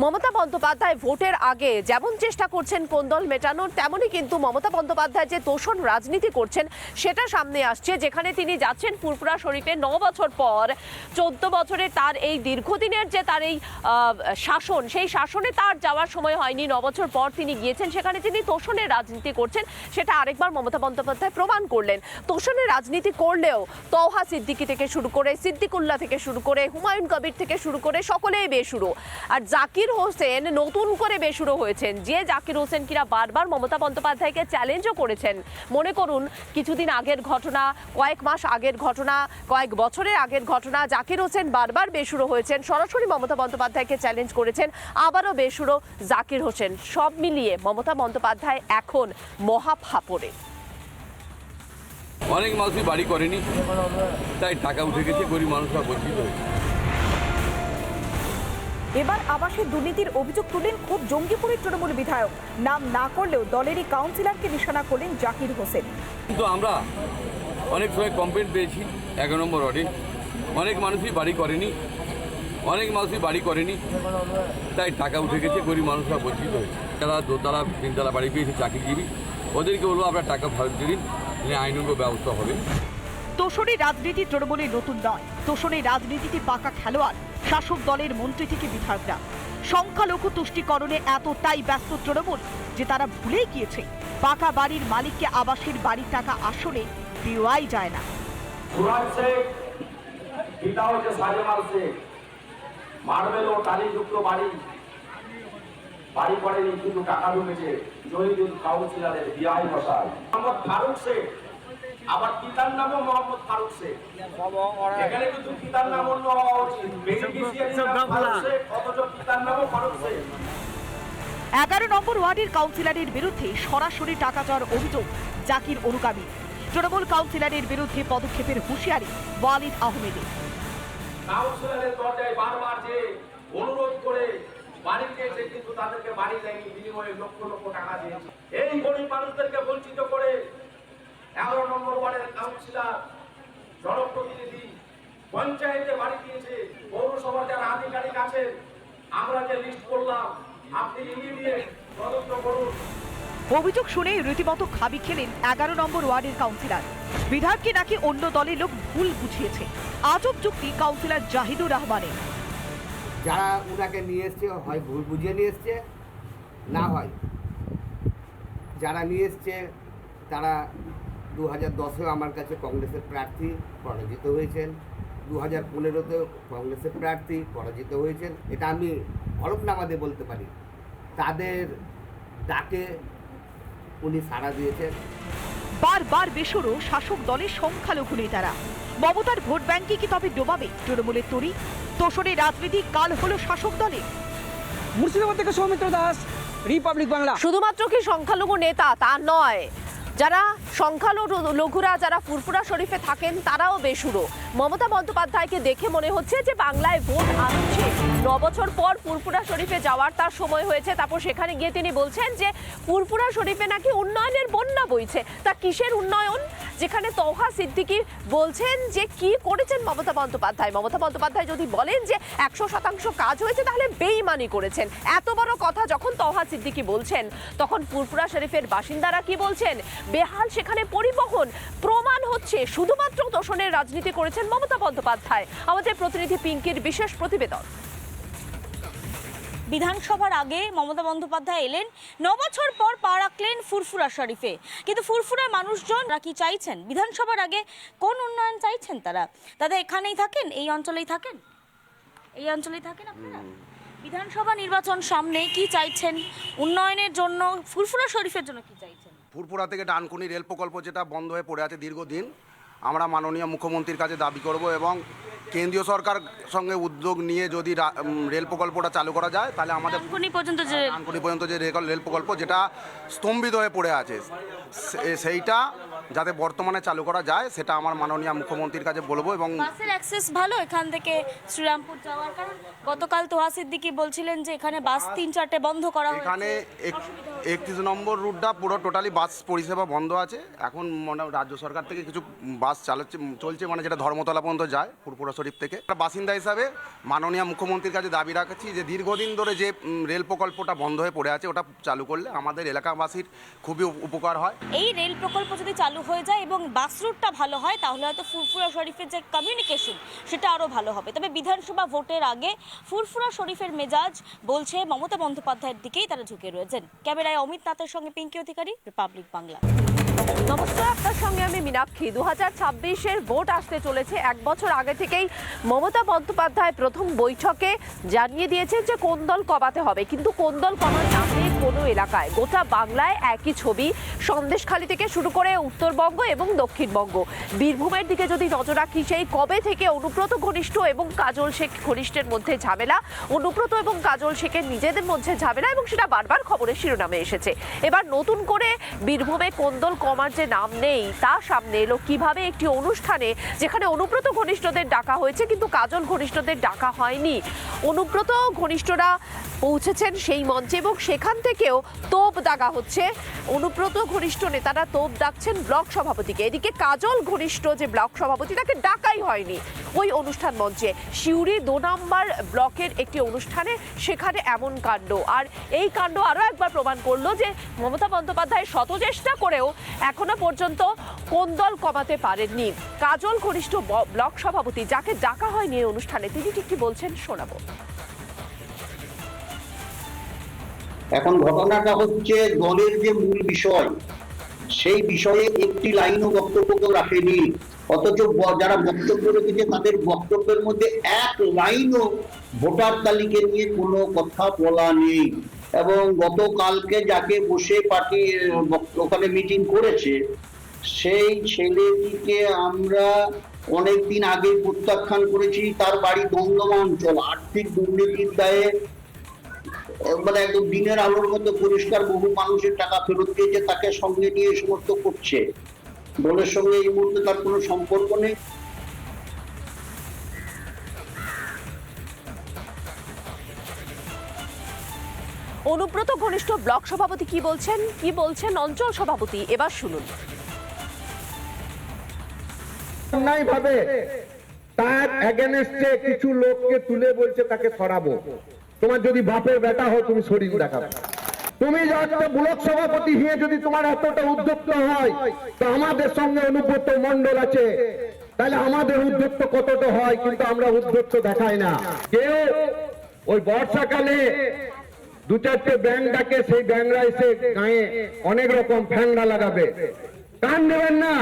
মমতা বন্দ্যোপাধ্যায় ভোটের আগে যেমন চেষ্টা করছেন কোন্দল মেটানোর, তেমনই কিন্তু মমতা বন্দ্যোপাধ্যায় যে তোষণ রাজনীতি করছেন, সেটা সামনে আসছে, যেখানে তিনি যাচ্ছেন ফুরফুরা শরীফে ন বছর পর। চোদ্দ বছরে তার এই দীর্ঘদিনের যে তার এই শাসন, সেই শাসনে তার যাওয়ার সময় হয়নি, ন বছর পর তিনি গিয়েছেন, সেখানে তিনি তোষণের রাজনীতি করছেন, সেটা আরেকবার মমতা বন্দ্যোপাধ্যায় প্রমাণ করলেন। তোষণের রাজনীতি করলেও তৌহা সিদ্দিকি থেকে শুরু করে, সিদ্দিকুল্লাহ থেকে শুরু করে, হুমায়ুন কবির থেকে শুরু করে সকলেই বেসুরো। আর জাকির হোসেন নতুন করে বেসুরো হয়েছেন। যে জাকির হোসেন কিনা বারবার মমতা বন্দ্যোপাধ্যায়কে চ্যালেঞ্জও করেছেন। মনে করুন, কিছুদিন আগের ঘটনা, কয়েক মাস আগের ঘটনা, কয়েক বছরের আগের ঘটনা, জাকির হোসেন বারবার বেসুরো হয়েছেন। সরাসরি মমতা বন্দ্যোপাধ্যায়কে চ্যালেঞ্জ করেছেন, আবারও বেসুরো জাকির হোসেন। সব মিলিয়ে মমতা বন্দ্যোপাধ্যায় এখন মহা ফাপড়ে অনেক মানুষই বাড়ি করেনি, তাই টাকা উঠে গেছে, গরিব মানুষরা বঞ্চিত হয়েছে। এবার আবাসের দুর্নীতির অভিযোগ তুললেন খুব জঙ্গিপুরের তৃণমূল বিধায়ক। নাম না করলেও দলেরই কাউন্সিলরকে নিশানা করলেন জাকির হোসেন। কিন্তু আমরা অনেক সময় কমপ্লেন পেয়েছি এগারো নম্বর ওয়ার্ডে অনেক মানুষই বাড়ি করেনি, অনেক মানুষই বাড়ি করেনি। তাই টাকা উঠে গেছে, গরিব মানুষরা বঞ্চিত হয়েছে। যারা দোতলা, তিনতলা বাড়ি পেয়েছে চাকরিজীবী। ওদেরকে বলব আপনার টাকা ফেরত দিন আইনগত ব্যবস্থা হবে। তোষণের রাজনীতি তৃণমূলের নতুন নয়। তোষণের রাজনীতিতে পাকা খেলোয়াড়, শাসক দলের মন্ত্রী থেকে বিধায়করা। সংখ্যালঘু তুষ্টিকরণে এতটাই ব্যস্ত তৃণমূল যে তারা ভুলেই গিয়েছে। পাকা বাড়ির মালিককে আবাসের বাড়ির টাকা আসলে দেওয়াই যায় না। বাড়ি। বাড়ি করেনি, কিন্তু টাকা ঢুকেছে জহিদুল কাউন্সিলরের বিআই মশাই। মোহাম্মদ ফারুক শেখ আবার পিতার নামও মোহাম্মদ ফারুক শেখ। এখানে কিন্তু পিতার নাম অন্য হওয়া উচিত অথচ পিতার নামও ফারুক শেখ। এগারো নম্বর ওয়ার্ডের কাউন্সিলরের বিরুদ্ধে সরাসরি টাকা চাওয়ার অভিযোগ জাকির অনুগামী। তৃণমূল কাউন্সিলরের বিরুদ্ধে পদক্ষেপের হুঁশিয়ারি ওয়ালিদ আহমেদের। কাউন্সিলরের দরজায় বারবার যে অনুরোধ করে বাড়ি পেয়েছে কিন্তু তাদেরকে বাড়ি দেয়নি বিনিময়ে লক্ষ লক্ষ টাকা দিয়েছে। এই গরিব মানুষদেরকে বঞ্চিত করে এগারো নম্বর ওয়ার্ডের কাউন্সিলর জনপ্রতিনিধি পঞ্চায়েতে বাড়ি দিয়েছে পৌরসভার যারা আধিকারিক আছেন আমরা যে লিস্ট করলাম আপনি ইমিডিয়েট তদন্ত করুন। অভিযোগ শুনে রীতিমতো খাবি খেলেন এগারো নম্বর ওয়ার্ডের কাউন্সিলর। বিধায়ককে নাকি অন্য দলের লোক ভুল বুঝিয়েছে। আজব যুক্তি কাউন্সিলর জাহিদুর রহমানের। যারা ওনাকে নিয়ে এসছে হয় ভুল বুঝিয়ে নিয়ে এসছে না হয়। যারা নিয়ে এসছে তারা দু হাজার দশেও আমার কাছে কংগ্রেসের প্রার্থী পরাজিত হয়েছেন। দু হাজার পনেরোতেও কংগ্রেসের প্রার্থী পরাজিত হয়েছেন। এটা আমি হলফনামাদে বলতে পারি। তাদের ডাকে উনি সাড়া দিয়েছেন। বারবার বেসরো শাসক দলের সংখ্যালঘু নেতারা। মমতার ভোট ব্যাংকে কি তবে ডোবাবে? তৃণমূলের তরি। তোষণের রাজনীতি কাল হলো শাসক দলে মুর্শিদাবাদ থেকে সৌমিত্র দাস রিপাবলিক বাংলা। শুধুমাত্র কি সংখ্যালঘু নেতা তা নয়। যারা সংখ্যালঘু লঘুরা, যারা ফুরফুরা শরীফে থাকেন, তারাও বেসুরো। মমতা বন্দ্যোপাধ্যায়কে দেখে মনে হচ্ছে যে বাংলায় ভোট আসছে। বছর পর ফুরফুরা শরীফে যাওয়ার তার সময় হয়েছে। তারপর সেখানে গিয়ে তিনি বলছেন যে, ফুরফুরা শরীফে নাকি উন্নয়নের বন্যা বইছে। তা কিসের উন্নয়ন? যেখানে তৌহা সিদ্দিকি বলছেন যে কি করেছেন মমতা বন্দ্যোপাধ্যায়? মমতা বন্দ্যোপাধ্যায় যদি বলেন যে একশো শতাংশ কাজ হয়েছে, তাহলে বেইমানি করেছেন। এত বড় কথা যখন তৌহা সিদ্দিকি বলছেন, তখন ফুরফুরা শরীফের বাসিন্দারা কি বলছেন? বেহাল সেখানে পরিবহন, প্রমাণ হচ্ছে শুধুমাত্র তোষণের রাজনীতি করেছেন মমতা বন্দ্যোপাধ্যায়। আমাদের প্রতিনিধি পিঙ্কির বিশেষ প্রতিবেদন। বিধানসভার আগে মমতা বন্দ্যোপাধ্যায় এলেন। ন বছর পর পা রাখলেন ফুরফুরা শরীফে। কিন্তু ফুরফুরার মানুষজন তারা কি চাইছেন? বিধানসভার আগে কোন উন্নয়ন চাইছেন তারা? তাদের এখানেই থাকেন? এই অঞ্চলেই থাকেন? এই অঞ্চলেই থাকেন আপনারা? বিধানসভা নির্বাচন সামনে কি চাইছেন? উন্নয়নের জন্য ফুরফুরা শরীফের জন্য কি চাইছেন? ফুরফুরা থেকে ডানকুনি রেল প্রকল্প যেটা বন্ধ হয়ে পড়ে আছে দীর্ঘদিন আমরা মাননীয় মুখ্যমন্ত্রীর কাছে দাবি করব এবং কেন্দ্রীয় সরকার সঙ্গে উদ্যোগ নিয়ে যদি রেল প্রকল্পটা চালু করা যায় তাহলে আমাদের পর্যন্ত যে পর্যন্ত যে রেল রেল প্রকল্প যেটা স্তম্ভিত হয়ে পড়ে আছে সেইটা যাতে বর্তমানে চালু করা যায় সেটা আমার মাননীয় মুখ্যমন্ত্রীর কাছে বলব এবং বাসের অ্যাক্সেস ভালো এখান থেকে শ্রীরামপুর যাওয়ার কারণ গতকাল তোহা সিদ্দিকি বলছিলেন যে এখানে বাস তিন চারটে বন্ধ করা হয়েছে। এখানে একত্রিশ নম্বর রুটটা পুরো টোটালি বাস পরিষেবা বন্ধ আছে। এখন মনে রাজ্য সরকার থেকে কিছু বাস চালাচ্ছে চলছে মানে যেটা ধর্মতলা পর্যন্ত যায় ফুরপুরা শরীফ থেকে। একটা বাসিন্দা হিসাবে মাননীয় মুখ্যমন্ত্রীর কাছে দাবি রাখছি যে দীর্ঘদিন ধরে যে রেল প্রকল্পটা বন্ধ হয়ে পড়ে আছে ওটা চালু করলে আমাদের এলাকাবাসীর খুবই উপকার হয়। এই রেল প্রকল্প যদি চালু হয়ে যায় এবং বাস রুটটা ভালো হয়, তাহলে হয়তো ফুরফুরা শরীফের যে কমিউনিকেশন সেটা আরও ভালো হবে। তবে বিধানসভা ভোটের আগে ফুরফুরা শরীফের মেজাজ বলছে মমতা বন্দ্যোপাধ্যায়ের দিকেই তারা ঝুঁকে রয়েছেন। ক্যামেরায় অমিত নাথের সঙ্গে পিঙ্কি অধিকারী রিপাবলিক বাংলা নমস্কার, আপনার সঙ্গে আমি মীনাক্ষী। দু হাজার ছাব্বিশের ভোট আসতে চলেছে এক বছর আগে থেকেই মমতা বন্দ্যোপাধ্যায় প্রথম বৈঠকে জানিয়ে দিয়েছেন যে কোন দল কমাতে হবে। কিন্তু কোন দল নেই কোনো এলাকায়। গোটা বাংলায় একই ছবি। সন্দেশখালী থেকে শুরু করে উত্তরবঙ্গ এবং দক্ষিণবঙ্গ। বীরভূমের দিকে যদি নজর রাখি, সেই কবে থেকে অনুব্রত ঘনিষ্ঠ এবং কাজল শেখ ঘনিষ্ঠের মধ্যে ঝামেলা? অনুব্রত এবং কাজল শেখের নিজেদের মধ্যে ঝামেলা এবং সেটা বারবার খবরের শিরোনামে এসেছে। এবার নতুন করে বীরভূমে কোন্দল কমার যে নাম নেই, তা সামনে এলো কীভাবে একটি অনুষ্ঠানে, যেখানে অনুব্রত ঘনিষ্ঠদের ডাকা হয়েছে, কিন্তু কাজল ঘনিষ্ঠদের ডাকা হয়নি। অনুব্রত ঘনিষ্ঠরা পৌঁছেছেন সেই মঞ্চে এবং সেখান থেকেও তোপ দাগা হচ্ছে। অনুব্রত ঘনিষ্ঠ নেতারা তোপ ডাকছেন ব্লক সভাপতিকে। এদিকে কাজল ঘনিষ্ঠ যে ব্লক সভাপতি, তাকে ডাকাই হয়নি ওই অনুষ্ঠান মঞ্চে। সিউড়ি দু নম্বর ব্লকের একটি অনুষ্ঠানে সেখানে এমন কাণ্ড। আর এই কাণ্ড আরও একবার প্রমাণ করল যে মমতা বন্দ্যোপাধ্যায় শত চেষ্টা করেও এখনও পর্যন্ত কোন দল কমাতে পারেননি। কাজল ঘনিষ্ঠ ব্লক সভাপতি, যাকে ডাকা হয়নি এই অনুষ্ঠানে, তিনি ঠিক বলছেন শোনাবো। এখন ঘটনাটা হচ্ছে দলের যে মূল বিষয়, সেই বিষয়ে একটি লাইনও বক্তব্য কেউ রাখেনি। অথচ যারা বক্তব্য রেখেছে, তাদের বক্তব্যের মধ্যে এক লাইনও ভোটার তালিকা নিয়ে কোনো কথা বলা নেই। এবং গতকালকে যাকে বসে পার্টি ওখানে মিটিং করেছে, সেই ছেলেটিকে আমরা অনেকদিন আগে প্রত্যাখ্যান করেছি, তার বাড়ি দমদমা অঞ্চল। আর্থিক দুর্নীতির দায়ে মানে একদম দিনের আলোর মতো পরিষ্কার বহু মানুষের টাকা ফেরত দিয়েছে তাকে সঙ্গে নিয়ে সমস্ত করছে। দলের সঙ্গে এই মুহূর্তে তার কোনো সম্পর্ক নেই। অনুব্রত ঘনিষ্ঠ ব্লক সভাপতি কি বলছেন? কি বলছেন অঞ্চল সভাপতি? এবার শুনুন। অন্যায় ভাবে তার এগেনস্টে কিছু লোককে তুলে বলছে তাকে সরাবো। তোমার যদি বাপের বেটা হয়, তুমি শরীর দেখাবো। তুমি একটা ব্লক সভাপতি হয়ে যদি তোমার এতটা উদ্যক্ত হয়, তো আমাদের সঙ্গে অনুব্রত মন্ডল আছে। তাহলে আমাদের উদ্যক্ত কতটা হয়, কিন্তু আমরা উদ্যক্ত দেখাই না। কেউ ওই বর্ষাকালে দু চারটে ব্যাংক ডাকে, সেই ব্যাংকরা এসে গায়ে অনেক রকম ফ্যাংরা লাগাবে। কান দেবেন না?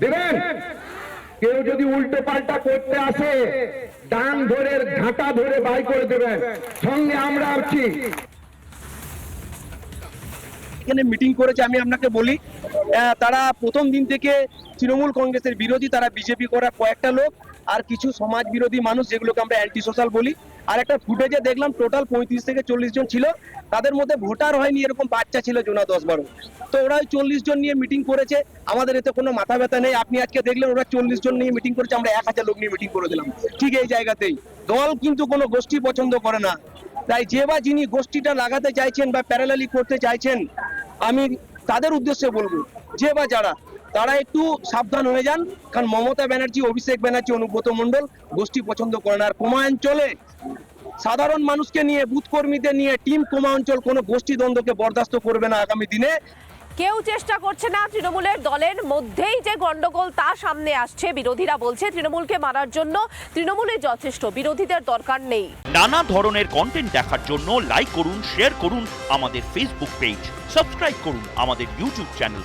দেবেন? কেউ যদি উল্টো পাল্টা করতে আসে ডান ধরে, ঘাটা ধরে বাই করে দেবেন। সঙ্গে আমরা আছি। এখানে মিটিং করেছে, আমি আপনাকে বলি তারা প্রথম দিন থেকে তৃণমূল কংগ্রেসের বিরোধী, তারা বিজেপি করা কয়েকটা লোক আর কিছু সমাজ বিরোধী মানুষ, যেগুলোকে আমরা অ্যান্টি সোশ্যাল বলি আর একটা ফুটেজে দেখলাম টোটাল পঁয়ত্রিশ থেকে চল্লিশ জন ছিল। তাদের মধ্যে ভোটার হয়নি, এরকম বাচ্চা ছিল জোনা দশ বারো। তো ওরা ওই চল্লিশ জন নিয়ে মিটিং করেছে। আমাদের এতে কোনো মাথা ব্যথা নেই। আপনি আজকে দেখলেন ওরা চল্লিশ জন নিয়ে মিটিং করেছে, আমরা এক হাজার লোক নিয়ে মিটিং করে দিলাম। ঠিক এই জায়গাতেই। দল কিন্তু কোনো গোষ্ঠী পছন্দ করে না। তাই যে বা যিনি গোষ্ঠীটা লাগাতে চাইছেন বা প্যারালালি করতে চাইছেন, আমি তাদের উদ্দেশ্যে বলব, যে বা যারা তারা একটু সাবধান হয়ে যান কারণ মমতা ব্যানার্জি অভিষেক ব্যানার্জি অনুব্রত মণ্ডল গোষ্ঠী পছন্দ করে না। আর কোমা অঞ্চলে সাধারণ মানুষকে নিয়ে বুথ কর্মীদের নিয়ে টিম কোমা অঞ্চল কোনো গোষ্ঠী দ্বন্দ্বকে বরদাস্ত করবে না আগামী দিনে। কেউ চেষ্টা করছে না তৃণমূলের দলের মধ্যেই যে গন্ডগোল তা সামনে আসছে বিরোধীরা বলছে তৃণমূলকে মারার জন্য তৃণমূলে যথেষ্ট বিরোধীদের দরকার নেই। নানা ধরনের কন্টেন্ট দেখার জন্য লাইক করুন শেয়ার করুন আমাদের ফেসবুক পেজ সাবস্ক্রাইব করুন আমাদের ইউটিউব চ্যানেল